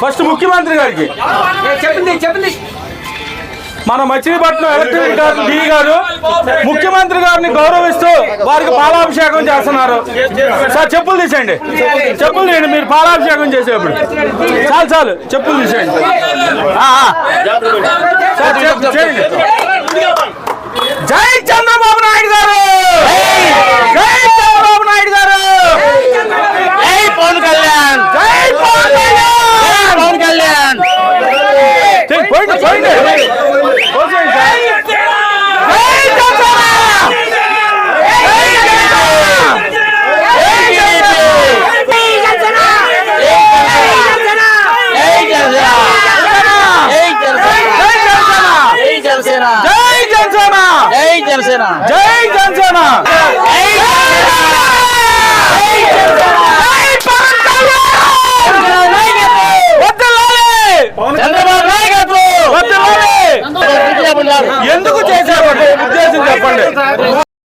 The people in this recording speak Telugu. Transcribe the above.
ఫస్ట్ ముఖ్యమంత్రి గారికి. చెప్పింది చెప్పింది మన మచిలీపట్నం ఎలక్ట్రిక్ గారు డి గారు ముఖ్యమంత్రి గారిని గౌరవిస్తూ వారికి పాలాభిషేకం చేస్తున్నారు. సార్ చెప్పులు తీసేయండి. చెప్పులు తీయండి మీరు పాలాభిషేకం చేసేప్పుడు చాలు చాలు చెప్పులు తీసేయండి ఆ, ఆ. సార్ చెప్పు, చేయండి జై చంద్రబాబు నాయుడు గారు జై చంద్రబాబు నాయుడు గారు జై పవన్ కళ్యాణ్ జై పవన్ కళ్యాణ్ పవన్ కళ్యాణ్ చేయండి, పోయింది పోయింది పోసేయండి సార్. జై జనసేన! జై జనసేన! జై జనసేన జై జనసేన జై జనసేన! జై జనసేన. జై జనసేన! ఎందుకు చేశారు? ఉద్దేశం చెప్పండి.